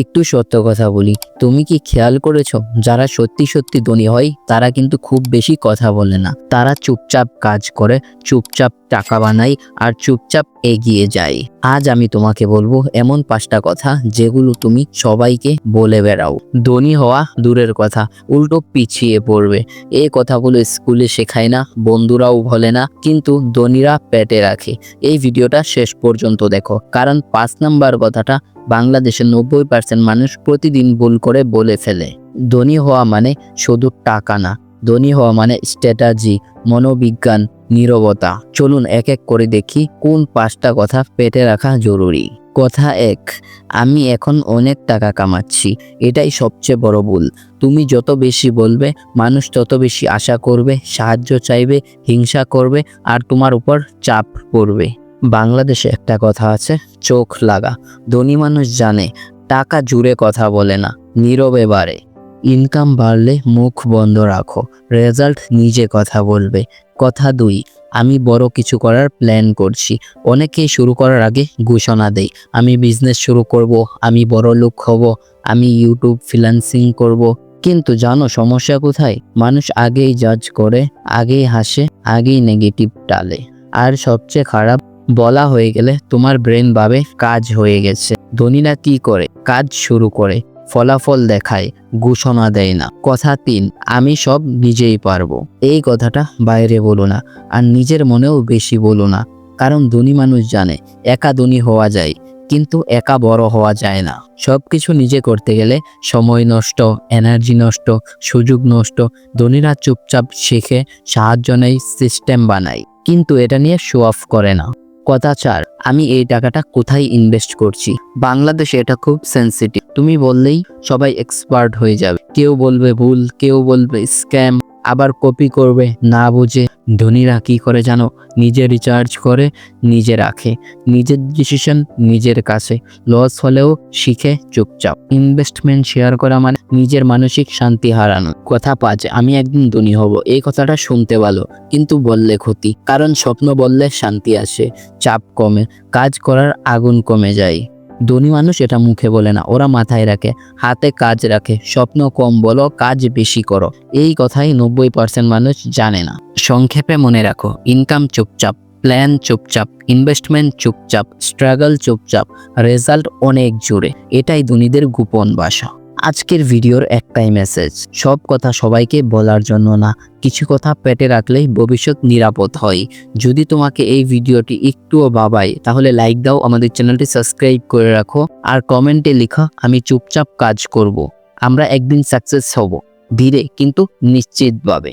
একটু সত্য কথা বলি। তুমি কি খেয়াল করেছ? যারা সত্যি সত্যি ধনী হয়, তারা কিন্তু খুব বেশি কথা বলে না। তারা চুপচাপ কাজ করে, চুপচাপ টাকা বানায় আর চুপচাপ এগিয়ে যায়। আজ আমি তোমাকে বলব এমন পাঁচটা কথা যেগুলো তুমি সবাইকে বলে বেড়াও। ধনী হওয়া দূরের কথা, উল্টো পিছিয়ে পড়বে। এ কথাগুলো স্কুলে শেখায় না, বন্ধুরাও বলে না, কিন্তু ধনীরা পেটে রাখে। এই ভিডিওটা শেষ পর্যন্ত দেখো, কারণ পাঁচ নাম্বার কথাটা বাংলাদেশের নব্বই পার্সেন্ট মানুষ প্রতিদিন ভুল করে বলে ফেলে। ধনী হওয়া মানে শুধু টাকা না, ধনী হওয়া মানে স্ট্র্যাটাজি মনোবিজ্ঞান, নীরবতা। চলুন এক এক করে দেখি কোন পাঁচটা কথা পেটে রাখা জরুরি। কথা এক, আমি এখন অনেক টাকা কামাচ্ছি, এটাই সবচেয়ে বড় ভুল। তুমি যত বেশি বলবে, মানুষ তত বেশি আশা করবে, সাহায্য চাইবে, হিংসা করবে, আর তোমার উপর চাপ পড়বে। বাংলাদেশে একটা কথা আছে, চোখ লাগা। ধনী মানুষ জানে, টাকা জুড়ে কথা বলে না, নীরবে বাড়ে। ইনকাম বাড়লে মুখ বন্ধ রাখো রেজাল্ট নিজে কথা বলবে। কথা দুই, আমি বড় কিছু করার প্ল্যান করছি। অনেকেই শুরু করার আগে ঘোষণা দেয় আমি বিজনেস শুরু করব, আমি বড় লোক হব, আমি ইউটিউব ফ্রিল্যান্সিং করব। কিন্তু জানো সমস্যা কোথায়? মানুষ আগেই জাজ করে, আগেই হাসে, আগেই নেগেটিভ টালে। আর সবচেয়ে খারাপ বলা হয়ে গেলে তোমার ব্রেন ভাবে কাজ হয়ে গেছে। ধনীরা কি করে? কাজ শুরু করে, ফলাফল দেখায়, ঘোষণা দেয় না। কথা তিন, আমি সব নিজেই পারব। এই কথাটা বাইরে বলো না, আর নিজের মনেও বেশি বলো না। কারণ ধনী মানুষ জানে, একা ধনী হওয়া যায়, কিন্তু একা বড় হওয়া যায় না। সব কিছু নিজে করতে গেলে সময় নষ্ট এনার্জি নষ্ট, সুযোগ নষ্ট। ধনীরা চুপচাপ শেখে, সাহায্য নেয় সিস্টেম বানায়। কিন্তু এটা নিয়ে শো অফ করে না। কথা চার, আমি এই টাকাটা কোথায় ইনভেস্ট করছি? বাংলাদেশে এটা খুব সেন্সিটিভ তুমি বললেই সবাই এক্সপার্ট হয়ে যাবে। কেউ বলবে ভুল, কেউ বলবে স্ক্যাম আবার কপি করবে, না বুঝে। ধনীরা কি করে জানো? নিজে রিচার্জ করে, নিজে রাখে। নিজের ডিসিশন নিজের কাছে। লস হলেও শিখে চুপচাপ। ইনভেস্টমেন্ট শেয়ার করা মানে নিজের মানসিক শান্তি হারানো। কথা পাঁচ, আমি একদিন ধনী হব, এই কথাটা শুনতে ভালো, কিন্তু বললে ক্ষতি। কারণ স্বপ্ন বললে শান্তি আসে, চাপ কমে, কাজ করার আগুন কমে যায়। ধনী মানুষ এটা মুখে বলে না, ওরা মাথায় রাখে, হাতে কাজ রাখে, স্বপ্ন কম বলো, কাজ বেশি করো। এই কথাই নব্বই পার্সেন্ট মানুষ জানে না। সংক্ষেপে মনে রাখো ইনকাম চুপচাপ প্ল্যান চুপচাপ ইনভেস্টমেন্ট চুপচাপ স্ট্রাগল চুপচাপ রেজাল্ট অনেক জোরে, এটাই ধনীদের গোপন ভাষা। আজকের ভিডিওর একটাই মেসেজ সব কথা সবাইকে বলার জন্য না, কিছু কথা পেটে রাখলেই ভবিষ্যৎ নিরাপদ হয় যদি তোমাকে এই ভিডিওটি একটুও বাবায় তাহলে লাইক দাও, আমাদের চ্যানেলটি সাবস্ক্রাইব করে রাখো, আর কমেন্টে লেখা, আমি চুপচাপ কাজ করব। আমরা একদিন সাকসেস হব, ধীরে কিন্তু নিশ্চিতভাবে